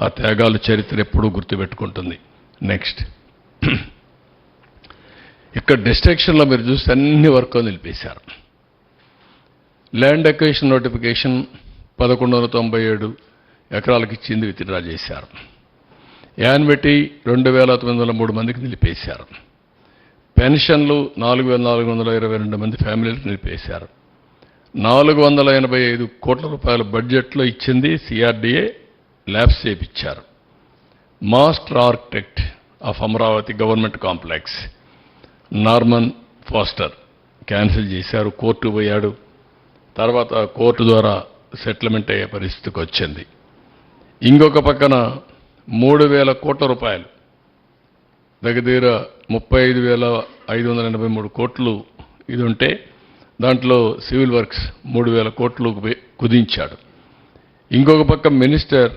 ఆ త్యాగాలు చరిత్ర ఎప్పుడూ గుర్తుపెట్టుకుంటుంది. నెక్స్ట్ ఇక్కడ డిస్ట్రక్షన్లో మీరు చూస్తే అన్ని వర్క్ నిలిపేశారు. ల్యాండ్ అక్వేషన్ నోటిఫికేషన్ పదకొండు వందల తొంభై ఏడు ఎకరాలకు ఇచ్చింది విత్డ్రా చేశారు. యాన్విటీ రెండు వేల తొమ్మిది వందల మూడు మందికి నిలిపేశారు. పెన్షన్లు నాలుగు వేల నాలుగు వందల ఇరవై రెండు మంది ఫ్యామిలీలకు నిలిపేశారు. నాలుగు వందల ఎనభై ఐదు కోట్ల రూపాయల బడ్జెట్లో ఇచ్చింది CRDA labs చేపిచ్చారు master architect of Amaravati government complex Norman Foster cancel చేశారు కోర్టు పోయాడు. తర్వాత కోర్టు ద్వారా సెటిల్మెంట్ అయ్యే పరిస్థితికి వచ్చింది. ఇంకొక పక్కన మూడు వేల కోట్ల రూపాయలు దగ్గర దగ్గర ముప్పై ఐదు వేల ఐదు వందల ఎనభై మూడు కోట్లు ఇది ఉంటే దాంట్లో సివిల్ వర్క్స్ మూడు వేల కోట్లు కుదించాడు. ఇంకొక పక్క minister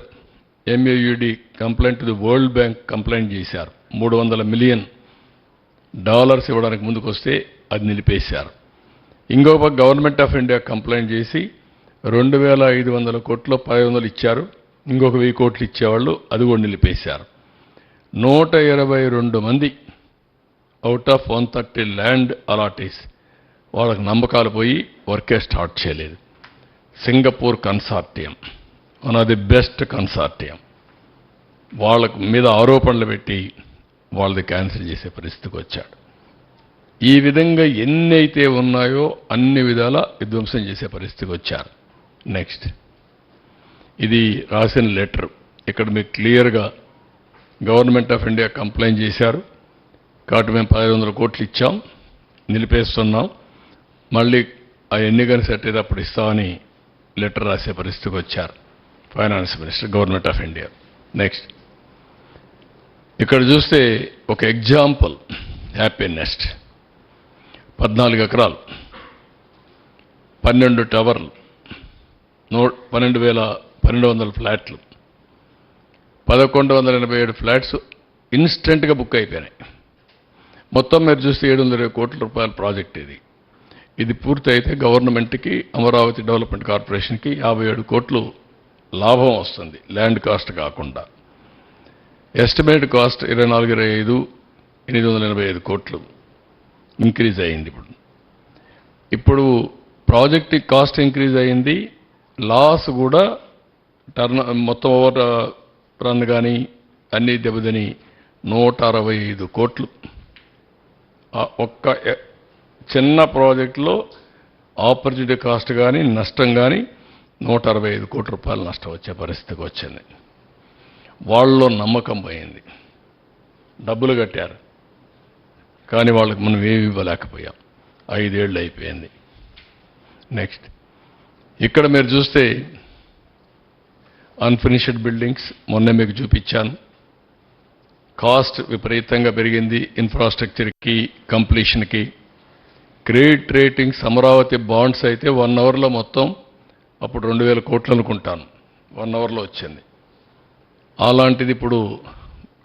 MAUD complaint the World Bank complaint చేశారు. మూడు వందల మిలియన్ డాలర్స్ ఇవ్వడానికి ముందుకు వస్తే అది నిలిపేశారు. ఇంకొక పక్క గవర్నమెంట్ ఆఫ్ ఇండియా కంప్లైంట్ చేసి రెండు వేల ఐదు వందల కోట్లు పది వందలు ఇచ్చారు. ఇంకొక వెయ్యి కోట్లు ఇచ్చేవాళ్ళు అది కూడా నిలిపేశారు. నూట ఇరవై రెండు మంది out of one thirty land allottees వాళ్ళకి నమ్మకాలు పోయి వర్కే స్టార్ట్ చేయలేదు. Singapore consortium one of the best consortium వాళ్ళకు మీద ఆరోపణలు పెట్టి వాళ్ళది క్యాన్సిల్ చేసే పరిస్థితికి వచ్చాడు. ఈ విధంగా ఎన్ని అయితే ఉన్నాయో అన్ని విధాల విధ్వంసం చేసే పరిస్థితికి వచ్చారు. నెక్స్ట్ ఇది రాసిన లెటర్. ఇక్కడ మీకు క్లియర్గా గవర్నమెంట్ ఆఫ్ ఇండియా కంప్లైంట్ చేశారు. కాబట్టి మేము పదిహేను వందల కోట్లు ఇచ్చాం. నిలిపేస్తున్నాం. మళ్ళీ ఆ ఎన్నికని సెట్ అప్పుడు ఇస్తామని లెటర్ రాసే పరిస్థితికి వచ్చారు. Finance minister government of India. Next ఇక్కడ చూస్తే ఒక ఎగ్జాంపుల్ హ్యాపీ నెస్ట్ పద్నాలుగు ఎకరాలు పన్నెండు టవర్లు నూ పన్నెండు వేల పన్నెండు వందల ఫ్లాట్లు పదకొండు వందల ఎనభై ఏడు ఫ్లాట్స్ ఇన్స్టెంట్గా బుక్ అయిపోయినాయి. మొత్తం మీరు చూస్తే ఏడు వందల ఇరవై కోట్ల రూపాయల ప్రాజెక్ట్ ఇది. ఇది పూర్తయితే గవర్నమెంట్కి అమరావతి డెవలప్మెంట్ కార్పొరేషన్కి యాభై ఏడు కోట్లు లాభం వస్తుంది ల్యాండ్ కాస్ట్ కాకుండా. ఎస్టిమేట్ కాస్ట్ ఇరవై నాలుగు ఇరవై ఐదు ఎనిమిది వందల ఎనభై ఐదు కోట్లు ఇంక్రీజ్ అయింది ఇప్పుడు. ఇప్పుడు ప్రాజెక్ట్ కాస్ట్ ఇంక్రీజ్ అయింది లాస్ కూడా టర్న్ మొత్తం ఓవర్ రన్ కానీ అన్ని దెబ్బతిని నూట అరవై ఐదు కోట్లు. ఒక్క చిన్న ప్రాజెక్టులో ఆపర్చునిటీ కాస్ట్ కానీ నష్టం కానీ నూట అరవై ఐదు కోట్ల రూపాయలు నష్టం వచ్చే పరిస్థితికి వచ్చింది. వాళ్ళలో నమ్మకం పోయింది. డబ్బులు కట్టారు. కానీ వాళ్ళకి మనం ఏమి ఇవ్వలేకపోయాం. ఐదేళ్ళు అయిపోయింది. నెక్స్ట్ ఇక్కడ మీరు చూస్తే అన్ఫినిష్డ్ బిల్డింగ్స్ మొన్న మీకు చూపించాను. కాస్ట్ విపరీతంగా పెరిగింది. ఇన్ఫ్రాస్ట్రక్చర్కి కంప్లీషన్కి క్రెడిట్ రేటింగ్స్ అమరావతి బాండ్స్ అయితే వన్ అవర్లో మొత్తం అప్పుడు రెండు వేల కోట్లు అనుకుంటాను. వన్ అవర్లో వచ్చింది. అలాంటిది ఇప్పుడు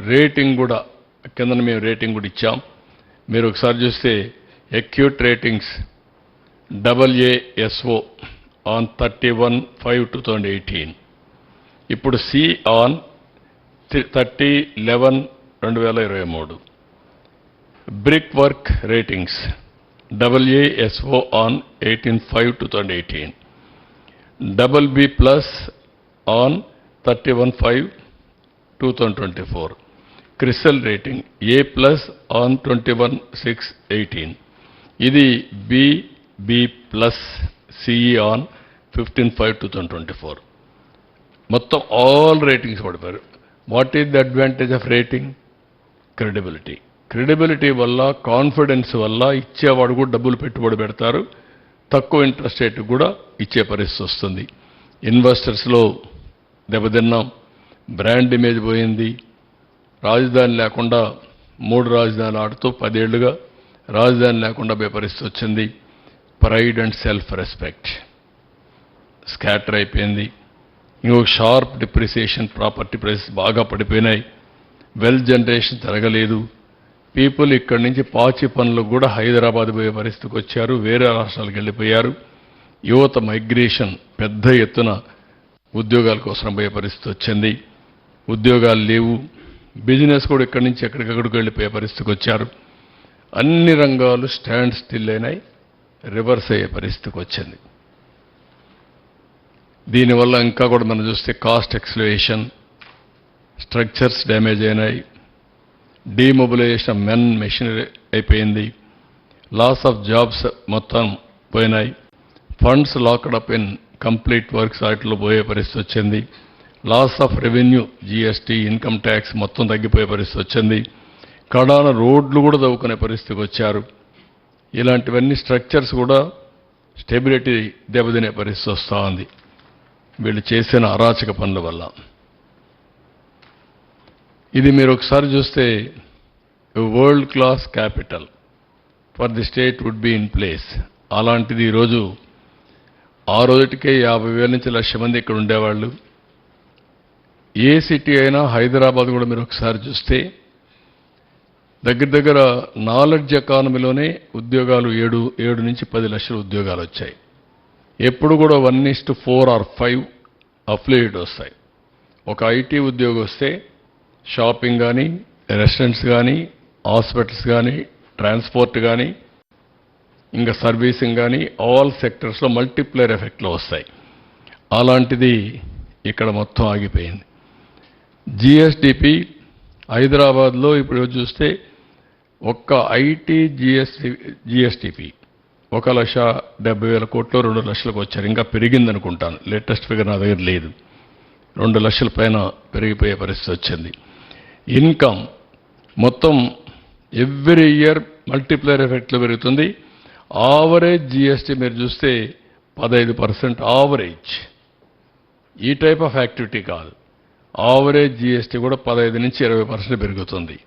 రేటింగ్ కూడా కింద మేము రేటింగ్ కూడా ఇచ్చాం. మీరు ఒకసారి చూస్తే Acuite ratings double A SO on thirty one five two thousand eighteen ఇప్పుడు సి ఆన్ థర్టీ లెవెన్ రెండు వేల ఇరవై మూడు. Brickwork ratings double A SO on eighteen five two thousand eighteen double B plus on thirty one five two thousand twenty four. CRISIL rating A plus on twenty one six eighteen. ఇది B B plus CE on fifteen five two thousand twenty four. మొత్తం all ratings పడిపోయారు. What is the advantage of rating credibility credibility వల్ల confidence వల్ల ఇచ్చేవాడు కూడా డబ్బులు పెట్టుబడి పెడతారు. తక్కువ ఇంట్రెస్ట్ రేట్ కూడా ఇచ్చే పరిస్థితి వస్తుంది. ఇన్వెస్టర్స్లో దెబ్బతిన్నాం. బ్రాండ్ ఇమేజ్ పోయింది. రాజధాని లేకుండా మూడు రాజధానులు ఆడుతూ పదేళ్ళుగా రాజధాని లేకుండా పోయే పరిస్థితి వచ్చింది. Pride and self respect. Scatter అయిపోయింది. ఇంకొక షార్ప్ డిప్రిసియేషన్ ప్రాపర్టీ ప్రైసెస్ బాగా పడిపోయినాయి. వెల్ జనరేషన్ జరగలేదు పీపుల్ ఇక్కడి నుంచి పాచి పనులకు కూడా హైదరాబాద్ పోయే పరిస్థితికి వచ్చారు వేరే రాష్ట్రాలకు వెళ్ళిపోయారు. యువత మైగ్రేషన్ పెద్ద ఎత్తున ఉద్యోగాల కోసం పోయే పరిస్థితి వచ్చింది. ఉద్యోగాలు లేవు. బిజినెస్ కూడా ఇక్కడి నుంచి ఎక్కడికక్కడికి వెళ్ళిపోయే పరిస్థితికి వచ్చారు. అన్ని రంగాలు స్టాండ్ స్టిల్ అయినాయి రివర్స్ అయ్యే పరిస్థితికి వచ్చింది. దీనివల్ల ఇంకా కూడా మనం చూస్తే కాస్ట్ ఎక్స్లేషన్ స్ట్రక్చర్స్ డ్యామేజ్ అయినాయి. డీమొబిలైజేషన్ మెన్ మెషినరీ అయిపోయింది. లాస్ ఆఫ్ జాబ్స్ మొత్తం పోయినాయి. Funds locked up in complete works వాటిలో పోయే పరిస్థితి వచ్చింది. Loss of revenue GST income tax మొత్తం తగ్గిపోయే పరిస్థితి వచ్చింది. కడాన రోడ్లు కూడా తవ్వుకునే పరిస్థితికి వచ్చారు. ఇలాంటివన్నీ స్ట్రక్చర్స్ కూడా స్టెబిలిటీ దెబ్బతినే పరిస్థితి వస్తూ ఉంది వీళ్ళు చేసిన అరాచక పనుల వల్ల. ఇది మీరు ఒకసారి చూస్తే world class capital for the state would be in place అలాంటిది ఈరోజు ఆ రోజుటికే యాభై వేల నుంచి లక్ష మంది ఇక్కడ ఉండేవాళ్ళు. ఏ సిటీ అయినా హైదరాబాద్ కూడా మీరు ఒకసారి చూస్తే దగ్గర దగ్గర నాలెడ్జ్ ఎకానమీలోనే ఉద్యోగాలు ఏడు ఏడు నుంచి పది లక్షల ఉద్యోగాలు వచ్చాయి. ఎప్పుడు కూడా one is to four or five affiliate వస్తాయి. ఒక ఐటీ ఉద్యోగం వస్తే షాపింగ్ కానీ రెస్టారెంట్స్ కానీ హాస్పిటల్స్ కానీ ట్రాన్స్పోర్ట్ కానీ ఇంకా సర్వీసింగ్ కానీ ఆల్ సెక్టర్స్లో మల్టిప్లేయర్ ఎఫెక్ట్లో వస్తాయి. అలాంటిది ఇక్కడ మొత్తం ఆగిపోయింది. జిఎస్డిపి హైదరాబాద్లో ఇప్పుడు చూస్తే ఒక్క ఐటీ జిఎస్టి జిఎస్టిపి ఒక లక్ష డెబ్బై వేల కోట్లు రెండు లక్షలకు వచ్చారు. ఇంకా పెరిగింది అనుకుంటాను లేటెస్ట్ ఫిగర్ నా దగ్గర లేదు. రెండు లక్షల పైన పెరిగిపోయే పరిస్థితి వచ్చింది. ఇన్కమ్ మొత్తం ఎవ్రీ ఇయర్ మల్టిప్లైర్ ఎఫెక్ట్లో పెరుగుతుంది. ఆవరేజ్ జిఎస్టీ మీరు చూస్తే పదహైదు పర్సెంట్ ఆవరేజ్ ఈ టైప్ ఆఫ్ యాక్టివిటీ కాదు. ఆవరేజ్ జిఎస్టీ కూడా పదహైదు నుంచి ఇరవై పర్సెంట్ పెరుగుతుంది.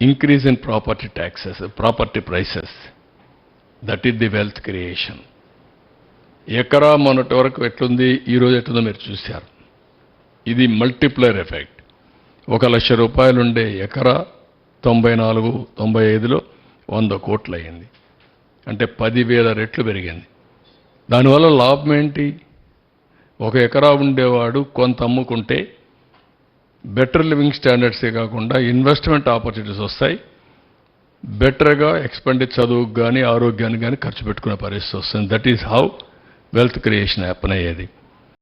Increase in property taxes property prices that is the wealth creation ఎకరా మొన్నటి వరకు ఎట్లుంది? ఈరోజు ఎట్లుందో మీరు చూశారు. ఇది మల్టిప్లైర్ ఎఫెక్ట్ ఒక లక్ష రూపాయలుండే ఎకరా తొంభై నాలుగు తొంభై ఐదులో వంద కోట్లు అయింది అంటే పదివేల రెట్లు పెరిగింది. దానివల్ల లాభం ఏంటి ఒక ఎకరా ఉండేవాడు కొంత అమ్ముకుంటే బెటర్ లివింగ్ స్టాండర్డ్సే కాకుండా ఇన్వెస్ట్మెంట్ ఆపర్చునిటీస్ వస్తాయి. బెటర్గా ఎక్స్పెండిచర్ చదువుకు కానీ ఆరోగ్యానికి కానీ ఖర్చు పెట్టుకునే పరిస్థితి వస్తుంది. That is how wealth creation happen అయ్యేది.